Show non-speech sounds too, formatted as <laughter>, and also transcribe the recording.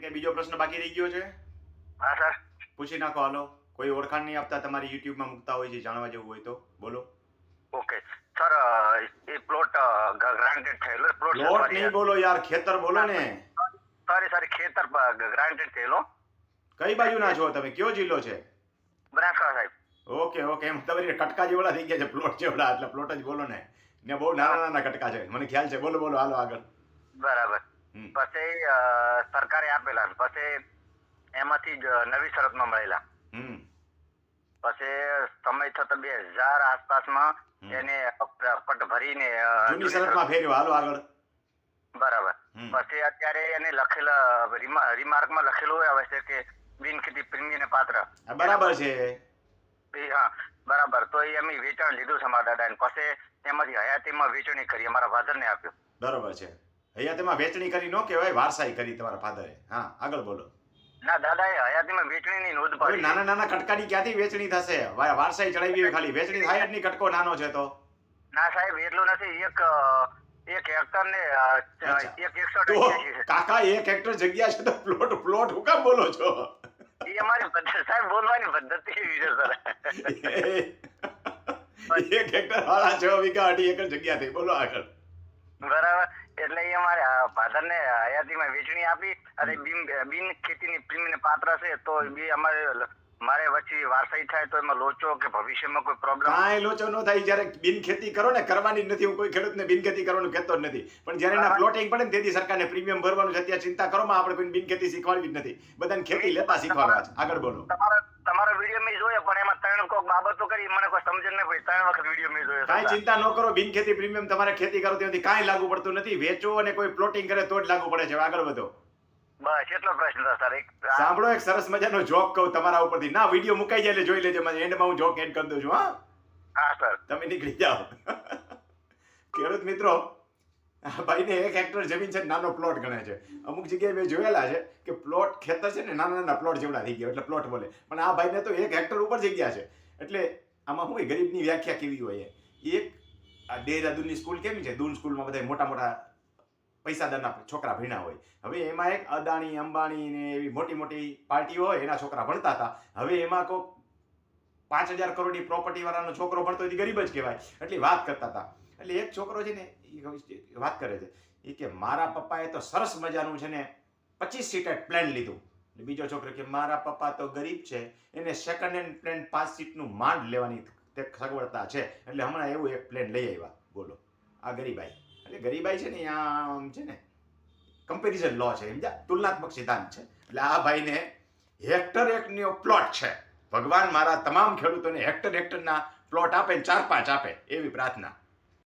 કે બીજો પ્રશ્ન બાકી રહી ગયો છે? હા સર. પૂછી નાખો હાલો. કોઈ ઓળખાણ નહીં આપતા તમારી યુટ્યુબમાં મૂકતા હોય છે જાણવા જેવું હોય તો. બોલો. ઓકે. સર એ પ્લોટ ગ્રાન્ટેડ થયેલો પ્લોટ પ્લોટ નહીં બોલો યાર ખેતર બોલો ને. સોરી સોરી ખેતર ગ્રાન્ટેડ થયેલો. કઈ બાજુના છો તમે? કયો જિલ્લો છે? બનાસકાંઠા સાહેબ. Okay okay. એમ તમારી કટકા જેવડા થઈ ગયા છે પ્લોટ જેવડા. એટલે પ્લોટ જ બોલો ને. ને બહુ નાના નાના કટકા છે. મને ખ્યાલ છે. બોલો બોલો. હાલો આગળ. બરાબર. પછી સરકારે આપેલા પછી એમાંથી જ નવી શરતમાં મળેલા. પછી સમય થતો બે હજાર આસપાસમાં એને પટ ભરીને જૂની શરતમાં ફેરવ્યો હાલો આગળ. બરાબર. પછી અત્યારે એને લખેલા રિમા- રિમાર્કમાં લખેલું આવે છે કે બિન ખેતી પ્રીમિયમ પાત્ર બરાબર છે. એ હા બરાબર. તો એ અમે વેચાણ લીધું છે અમારા દાદાને. પછી એમાંથી હયાતીમાં વેચણી કરી. અમારા ફાધરને આપ્યું. બરોબર છે. અહીંયા તેમાં વેચણી કરી ન કહેવાય વારસાઈ કરી તમારા ફાધરે. હા આગળ બોલો. ના દાદાએ હયાતીમાં વેચણીની નોંધ પાડી. નાના નાના કટકાની ક્યાંથી વેચણી થશે? વારસાઈ ચડાવી હોય ખાલી. વેચણી થાય જ નહીં કટકો નાનો છે તો. ના સાહેબ એટલું નથી. એક એક હેક્ટર ને એક એકસો તો કાકા એક હેક્ટર જગ્યા છે તો પ્લોટ પ્લોટ હું કામ બોલો છો? એ અમારી પદ્ધતિ સાહેબ બોલવાની પદ્ધતિ એવી છે સર. <laughs> એક હેક્ટર વાળા છ વીઘા અઢી એકર જગ્યા થઈ બોલો આગળ. બરાબર. એટલે એ અમારે ભાદર ને હયાતીમાં વેચણી આપી અને બિન ખેતીની પ્રીમિયમ પાત્ર છે તો બી અમારે મારે વચ્ચે વારસાઈ થાય તો એમાં લોચો કે ભવિષ્યમાં કોઈ પ્રોબ્લેમ કાંઈ લોચો ન થાય જ્યારે બિન ખેતી કરો ને કરવાની નથી હું કોઈ ખેડૂતને બિન ખેતી કરવાનું કહેતો જ નથી. પણ જ્યારે એના પ્લોટિંગ પડે ને તેથી સરકારને પ્રીમિયમ ભરવાનું છે ત્યાં ચિંતા કરો માં આપણે બિન ખેતી શીખવાડવી જ નથી. બધાને ખેતી લેતા શીખવાડવા છે. આગળ બોલો. તમારા તમારો વીડિયો મેં જોયો પણ એમાં ત્રણ કોક બાબતો કરી મને કોઈ સમજણ ન પડી. ત્રણ વખત વીડિયો મેં જોયો કાંઈ ચિંતા ન કરો બિન ખેતી પ્રીમિયમ તમારે ખેતી કરો ત્યાંથી કાંઈ લાગુ પડતું નથી. વેચો અને કોઈ પ્લોટિંગ કરે તો જ લાગુ પડે છે. આગળ વધો. બસ એટલો પ્રશ્ન હતો સર. એક સાંભળો એક સરસ મજાનો જોક કહું તમારા ઉપરથી. ના વીડિયો મુકાઈ જાય એટલે જોઈ લેજો. મને એન્ડમાં હું જોક એડ કરી દઉં છું હા? હા સર. તમે નીકળી જાઓ. ખેડૂત મિત્રો ભાઈને એક હેક્ટર જમીન છે નાનો પ્લોટ ગણે છે. અમુક જગ્યાએ મેં જોયેલા છે કે પ્લોટ ખેતર છે ને નાના નાના પ્લોટ જેવડા થઈ ગયા એટલે પ્લોટ બોલે. પણ આ ભાઈને તો એક હેક્ટર ઉપર જગ્યા છે. એટલે આમાં શું ગરીબની વ્યાખ્યા કેવી હોય એક, આ દેહરાદૂનની સ્કૂલ કેવી છે? દૂન સ્કૂલમાં બધા મોટા મોટા પૈસાદારના છોકરા ભણ્યા હોય. હવે એમાં એક અદાણી, અંબાણી ને એવી મોટી મોટી પાર્ટીઓ હોય, એના છોકરા ભણતા હતા. હવે એમાં કોઈ પાંચ હજાર કરોડની પ્રોપર્ટી વાળાનો છોકરો ભણતો તો ગરીબ જ કહેવાય. એટલે વાત કરતા હતા. એટલે એક છોકરો છે ને, એ વાત કરે છે. એ કે, મારા પપ્પાએ તો સરસ મજાનું છે ને, પચીસ સીટેટ પ્લેન લીધું. બીજો છોકરો કે મારા પપ્પા તો ગરીબ છે, એને સેકન્ડ હેન્ડ પ્લેન પાંચ સીટનું માંડ લેવાની તે સગવડતા છે. એટલે હમણાં એવું એક પ્લેન લઈ આવ્યા. બોલો. આ ગરીબાઈ. એટલે ગરીબાઈ છે ને આમ છે ને કમ્પેરિઝન લો છે, સમજ્યા? તુલનાત્મક સિદ્ધાંત છે. એટલે આ ભાઈને હેક્ટર એકનો પ્લોટ છે. ભગવાન મારા તમામ ખેડૂતોને હેક્ટર હેક્ટરના પ્લોટ આપે ને ચાર પાંચ આપે એવી પ્રાર્થના.